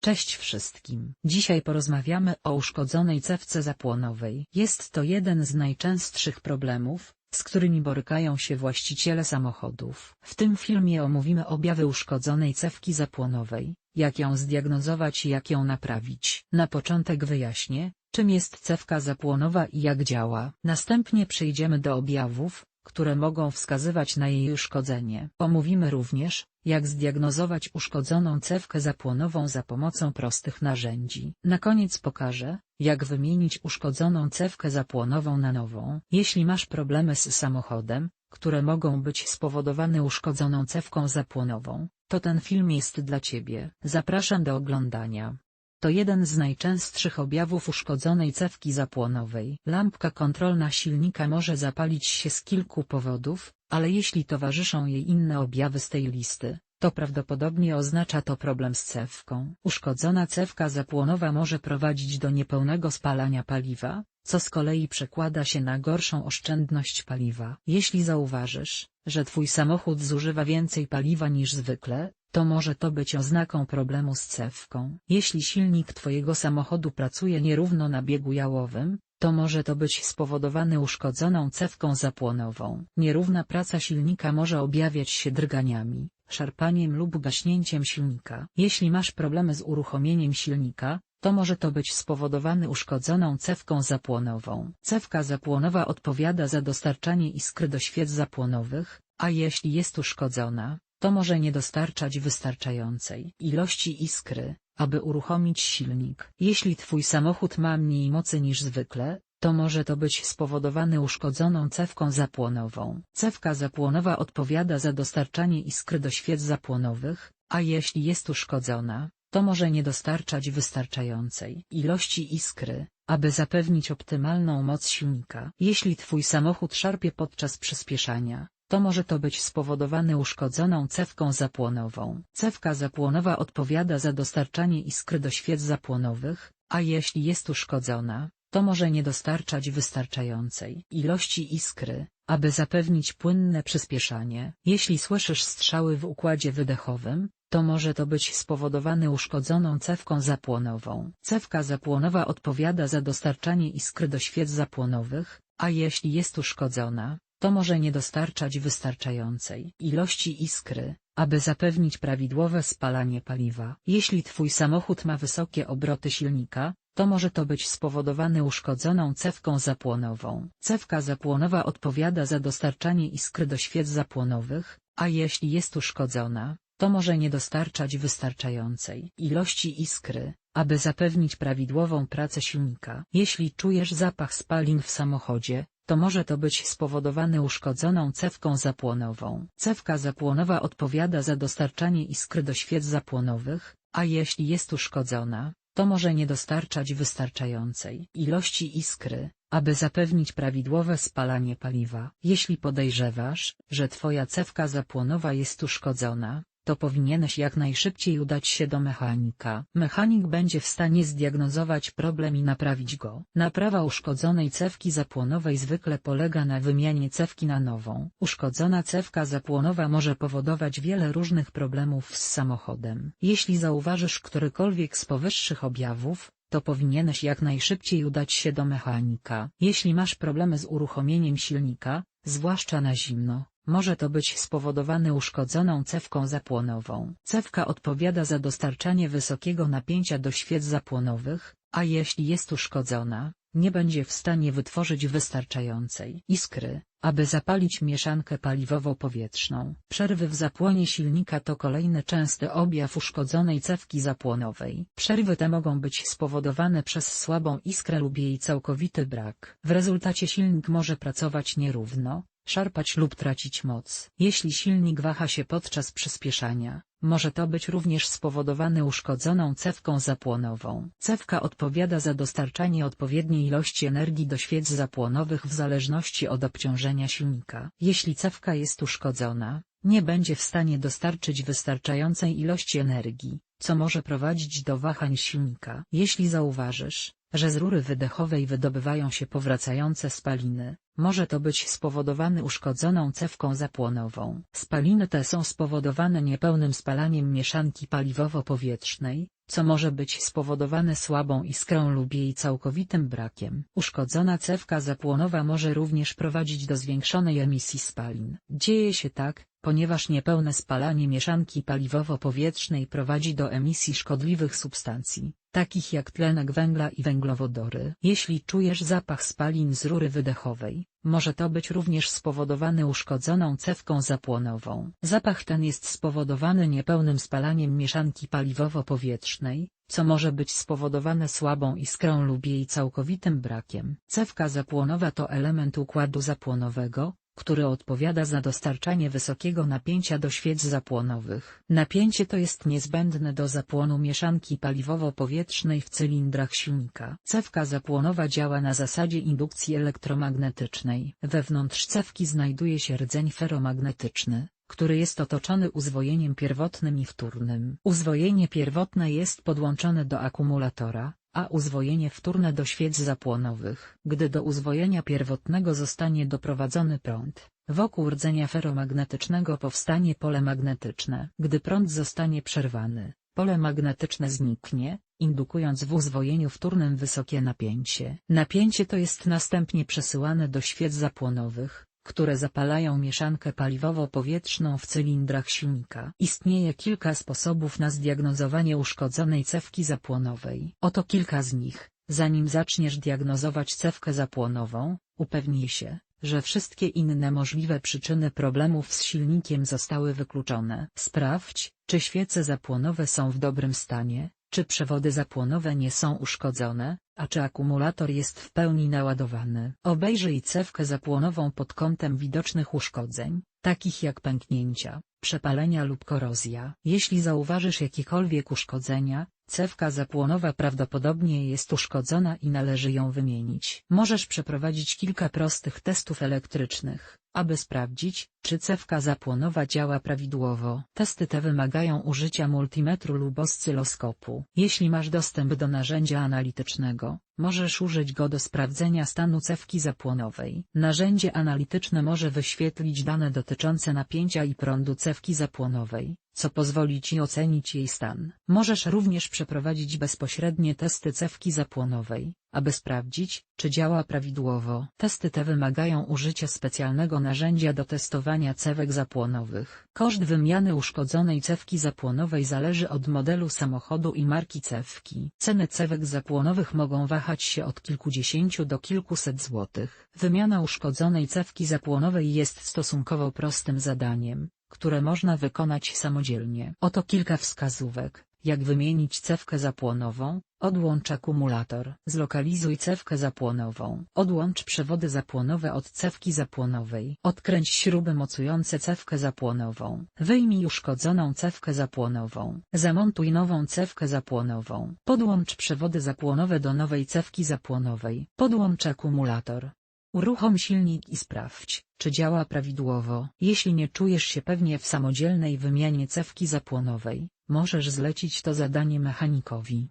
Cześć wszystkim. Dzisiaj porozmawiamy o uszkodzonej cewce zapłonowej. Jest to jeden z najczęstszych problemów, z którymi borykają się właściciele samochodów. W tym filmie omówimy objawy uszkodzonej cewki zapłonowej, jak ją zdiagnozować i jak ją naprawić. Na początek wyjaśnię, czym jest cewka zapłonowa i jak działa. Następnie przejdziemy do objawów, które mogą wskazywać na jej uszkodzenie. Omówimy również, jak zdiagnozować uszkodzoną cewkę zapłonową za pomocą prostych narzędzi. Na koniec pokażę, jak wymienić uszkodzoną cewkę zapłonową na nową. Jeśli masz problemy z samochodem, które mogą być spowodowane uszkodzoną cewką zapłonową, to ten film jest dla Ciebie. Zapraszam do oglądania. To jeden z najczęstszych objawów uszkodzonej cewki zapłonowej. Lampka kontrolna silnika może zapalić się z kilku powodów, ale jeśli towarzyszą jej inne objawy z tej listy, to prawdopodobnie oznacza to problem z cewką. Uszkodzona cewka zapłonowa może prowadzić do niepełnego spalania paliwa, co z kolei przekłada się na gorszą oszczędność paliwa. Jeśli zauważysz, że twój samochód zużywa więcej paliwa niż zwykle, to może to być oznaką problemu z cewką. Jeśli silnik twojego samochodu pracuje nierówno na biegu jałowym, to może to być spowodowane uszkodzoną cewką zapłonową. Nierówna praca silnika może objawiać się drganiami, szarpaniem lub gaśnięciem silnika. Jeśli masz problemy z uruchomieniem silnika, to może to być spowodowane uszkodzoną cewką zapłonową. Cewka zapłonowa odpowiada za dostarczanie iskry do świec zapłonowych, a jeśli jest uszkodzona, to może nie dostarczać wystarczającej ilości iskry, aby uruchomić silnik. Jeśli twój samochód ma mniej mocy niż zwykle, to może to być spowodowane uszkodzoną cewką zapłonową. Cewka zapłonowa odpowiada za dostarczanie iskry do świec zapłonowych, a jeśli jest uszkodzona, to może nie dostarczać wystarczającej ilości iskry, aby zapewnić optymalną moc silnika. Jeśli twój samochód szarpie podczas przyspieszania, to może to być spowodowane uszkodzoną cewką zapłonową. Cewka zapłonowa odpowiada za dostarczanie iskry do świec zapłonowych, a jeśli jest uszkodzona, to może nie dostarczać wystarczającej ilości iskry, aby zapewnić płynne przyspieszanie. Jeśli słyszysz strzały w układzie wydechowym, to może to być spowodowane uszkodzoną cewką zapłonową. Cewka zapłonowa odpowiada za dostarczanie iskry do świec zapłonowych, a jeśli jest uszkodzona, to może nie dostarczać wystarczającej ilości iskry, aby zapewnić prawidłowe spalanie paliwa. Jeśli twój samochód ma wysokie obroty silnika, to może to być spowodowane uszkodzoną cewką zapłonową. Cewka zapłonowa odpowiada za dostarczanie iskry do świec zapłonowych, a jeśli jest uszkodzona, to może nie dostarczać wystarczającej ilości iskry, aby zapewnić prawidłową pracę silnika. Jeśli czujesz zapach spalin w samochodzie, to może to być spowodowane uszkodzoną cewką zapłonową. Cewka zapłonowa odpowiada za dostarczanie iskry do świec zapłonowych, a jeśli jest uszkodzona, to może nie dostarczać wystarczającej ilości iskry, aby zapewnić prawidłowe spalanie paliwa. Jeśli podejrzewasz, że twoja cewka zapłonowa jest uszkodzona, to powinieneś jak najszybciej udać się do mechanika. Mechanik będzie w stanie zdiagnozować problem i naprawić go. Naprawa uszkodzonej cewki zapłonowej zwykle polega na wymianie cewki na nową. Uszkodzona cewka zapłonowa może powodować wiele różnych problemów z samochodem. Jeśli zauważysz którykolwiek z powyższych objawów, to powinieneś jak najszybciej udać się do mechanika. Jeśli masz problemy z uruchomieniem silnika, zwłaszcza na zimno, może to być spowodowane uszkodzoną cewką zapłonową. Cewka odpowiada za dostarczanie wysokiego napięcia do świec zapłonowych, a jeśli jest uszkodzona, nie będzie w stanie wytworzyć wystarczającej iskry, aby zapalić mieszankę paliwowo-powietrzną. Przerwy w zapłonie silnika to kolejny częsty objaw uszkodzonej cewki zapłonowej. Przerwy te mogą być spowodowane przez słabą iskrę lub jej całkowity brak. W rezultacie silnik może pracować nierówno, szarpać lub tracić moc. Jeśli silnik waha się podczas przyspieszania, może to być również spowodowane uszkodzoną cewką zapłonową. Cewka odpowiada za dostarczanie odpowiedniej ilości energii do świec zapłonowych w zależności od obciążenia silnika. Jeśli cewka jest uszkodzona, nie będzie w stanie dostarczyć wystarczającej ilości energii, co może prowadzić do wahań silnika. Jeśli zauważysz, że z rury wydechowej wydobywają się powracające spaliny, może to być spowodowane uszkodzoną cewką zapłonową. Spaliny te są spowodowane niepełnym spalaniem mieszanki paliwowo-powietrznej, co może być spowodowane słabą iskrą lub jej całkowitym brakiem. Uszkodzona cewka zapłonowa może również prowadzić do zwiększonej emisji spalin. Dzieje się tak, ponieważ niepełne spalanie mieszanki paliwowo-powietrznej prowadzi do emisji szkodliwych substancji, takich jak tlenek węgla i węglowodory. Jeśli czujesz zapach spalin z rury wydechowej, może to być również spowodowany uszkodzoną cewką zapłonową. Zapach ten jest spowodowany niepełnym spalaniem mieszanki paliwowo-powietrznej, co może być spowodowane słabą iskrą lub jej całkowitym brakiem. Cewka zapłonowa to element układu zapłonowego, który odpowiada za dostarczanie wysokiego napięcia do świec zapłonowych. Napięcie to jest niezbędne do zapłonu mieszanki paliwowo-powietrznej w cylindrach silnika. Cewka zapłonowa działa na zasadzie indukcji elektromagnetycznej. Wewnątrz cewki znajduje się rdzeń feromagnetyczny, który jest otoczony uzwojeniem pierwotnym i wtórnym. Uzwojenie pierwotne jest podłączone do akumulatora, a uzwojenie wtórne do świec zapłonowych. Gdy do uzwojenia pierwotnego zostanie doprowadzony prąd, wokół rdzenia feromagnetycznego powstanie pole magnetyczne. Gdy prąd zostanie przerwany, pole magnetyczne zniknie, indukując w uzwojeniu wtórnym wysokie napięcie. Napięcie to jest następnie przesyłane do świec zapłonowych, które zapalają mieszankę paliwowo-powietrzną w cylindrach silnika. Istnieje kilka sposobów na zdiagnozowanie uszkodzonej cewki zapłonowej. Oto kilka z nich. Zanim zaczniesz diagnozować cewkę zapłonową, upewnij się, że wszystkie inne możliwe przyczyny problemów z silnikiem zostały wykluczone. Sprawdź, czy świece zapłonowe są w dobrym stanie, czy przewody zapłonowe nie są uszkodzone, a czy akumulator jest w pełni naładowany. Obejrzyj cewkę zapłonową pod kątem widocznych uszkodzeń, takich jak pęknięcia, przepalenia lub korozja. Jeśli zauważysz jakiekolwiek uszkodzenia, cewka zapłonowa prawdopodobnie jest uszkodzona i należy ją wymienić. Możesz przeprowadzić kilka prostych testów elektrycznych, aby sprawdzić, czy cewka zapłonowa działa prawidłowo. Testy te wymagają użycia multimetru lub oscyloskopu. Jeśli masz dostęp do narzędzia analitycznego, możesz użyć go do sprawdzenia stanu cewki zapłonowej. Narzędzie analityczne może wyświetlić dane dotyczące napięcia i prądu cewki zapłonowej, co pozwoli Ci ocenić jej stan. Możesz również przeprowadzić bezpośrednie testy cewki zapłonowej, aby sprawdzić, czy działa prawidłowo. Testy te wymagają użycia specjalnego narzędzia do testowania cewek zapłonowych. Koszt wymiany uszkodzonej cewki zapłonowej zależy od modelu samochodu i marki cewki. Ceny cewek zapłonowych mogą wahać się od kilkudziesięciu do kilkuset złotych. Wymiana uszkodzonej cewki zapłonowej jest stosunkowo prostym zadaniem, które można wykonać samodzielnie. Oto kilka wskazówek, jak wymienić cewkę zapłonową, odłącz akumulator. Zlokalizuj cewkę zapłonową. Odłącz przewody zapłonowe od cewki zapłonowej. Odkręć śruby mocujące cewkę zapłonową. Wyjmij uszkodzoną cewkę zapłonową. Zamontuj nową cewkę zapłonową. Podłącz przewody zapłonowe do nowej cewki zapłonowej. Podłącz akumulator. Uruchom silnik i sprawdź, czy działa prawidłowo. Jeśli nie czujesz się pewnie w samodzielnej wymianie cewki zapłonowej, możesz zlecić to zadanie mechanikowi.